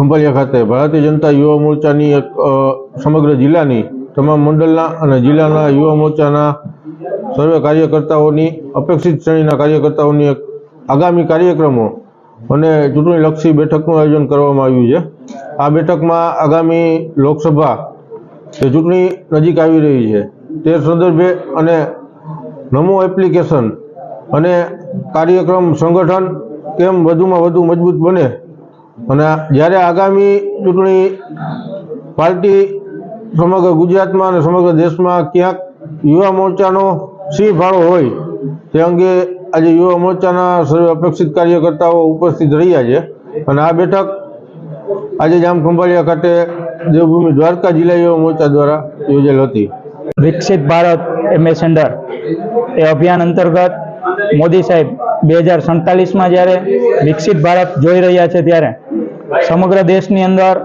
ખંભાળિયા ખાતે ભારતીય જનતા યુવા મોરચાની એક સમગ્ર જિલ્લાની તમામ મંડળના અને જિલ્લાના યુવા મોરચાના સર્વે કાર્યકર્તાઓની, અપેક્ષિત શ્રેણીના કાર્યકર્તાઓની એક આગામી કાર્યક્રમો અને ચૂંટણીલક્ષી બેઠકનું આયોજન કરવામાં આવ્યું છે. આ બેઠકમાં આગામી લોકસભા જે ચૂંટણી નજીક આવી રહી છે, તે સંદર્ભે અને નમો એપ્લિકેશન અને કાર્યક્રમ સંગઠન કેમ વધુમાં વધુ મજબૂત બને અને જ્યારે આગામી ચૂંટણી પાર્ટી સમગ્ર ગુજરાતમાં અને સમગ્ર દેશમાં ક્યાંક યુવા મોરચાનો સિંહ ફાળો હોય, તે અંગે આજે યુવા મોરચાના સર્વે અપેક્ષિત કાર્યકર્તાઓ ઉપસ્થિત રહ્યા છે. અને આ બેઠક આજે જામ ખંભાળિયા ખાતે દેવભૂમિ દ્વારકા જિલ્લા યુવા મોરચા દ્વારા યોજેલ હતી. વિકસિત ભારત એમ્બેસેન્ડર એ અભિયાન અંતર્ગત મોદી સાહેબ બે હજાર સડતાલીસમાં જ્યારે વિકસિત ભારત જોઈ રહ્યા છે ત્યારે સમગ્ર દેશની અંદર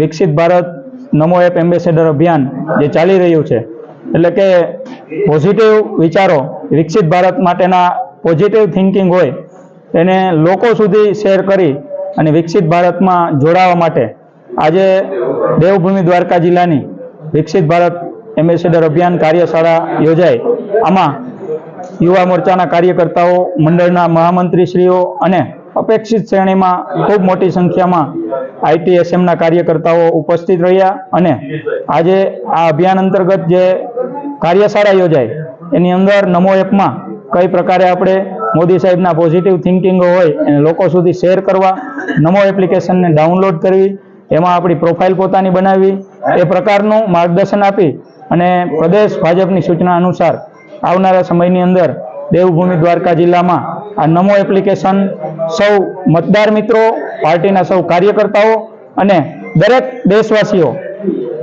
વિકસિત ભારત નમો એપ એમ્બેસેડર અભિયાન જે ચાલી રહ્યું છે. એટલે કે પોઝિટિવ વિચારો, વિકસિત ભારત માટેના પોઝિટિવ થિંકિંગ હોય એને લોકો સુધી શેર કરી અને વિકસિત ભારતમાં જોડાવા માટે આજે દેવભૂમિ દ્વારકા જિલ્લાની વિકસિત ભારત એમ્બેસેડર અભિયાન કાર્યશાળા યોજાઈ. આમાં યુવા મોરચાના કાર્યકર્તાઓ, મંડળના મહામંત્રીશ્રીઓ અને અપેક્ષિત શ્રેણીમાં ખૂબ મોટી સંખ્યામાં આઈટીએસએમના કાર્યકર્તાઓ ઉપસ્થિત રહ્યા અને આજે આ અભિયાન અંતર્ગત જે કાર્યશાળા યોજાઈ એની અંદર નમો એપમાં કઈ પ્રકારે આપણે મોદી સાહેબના પોઝિટિવ થિંકિંગો હોય એને લોકો સુધી શેર કરવા, નમો એપ્લિકેશનને ડાઉનલોડ કરવી, એમાં આપણી પ્રોફાઇલ પોતાની બનાવવી એ પ્રકારનું માર્ગદર્શન આપી અને પ્રદેશ ભાજપની સૂચના અનુસાર આવનારા સમયની અંદર દેવભૂમિ દ્વારકા જિલ્લામાં આ નમો એપ્લિકેશન સૌ મતદાર મિત્રો, પાર્ટીના સૌ કાર્યકર્તાઓ અને દરેક દેશવાસીઓ,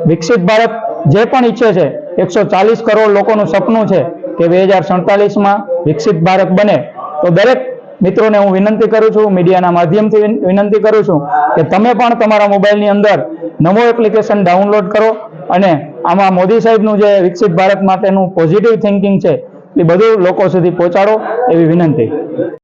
વિકસિત ભારત જે પણ ઈચ્છે છે, એકસો કરોડ લોકોનું સપનું છે કે બે હજાર સડતાલીસમાં વિકસિત ભારત બને. તો દરેક મિત્રોને હું વિનંતી કરું છું, મીડિયાના માધ્યમથી વિન- વિનંતી કરું છું કે તમે પણ તમારા મોબાઈલની અંદર નમો એપ્લિકેશન ડાઉનલોડ કરો અને આમાં મોદી સાહેબનું જે વિકસિત ભારત માટેનું પોઝિટિવ થિંકિંગ છે, એ બધું લોકો સુધી પહોંચાડો એવી વિનંતી.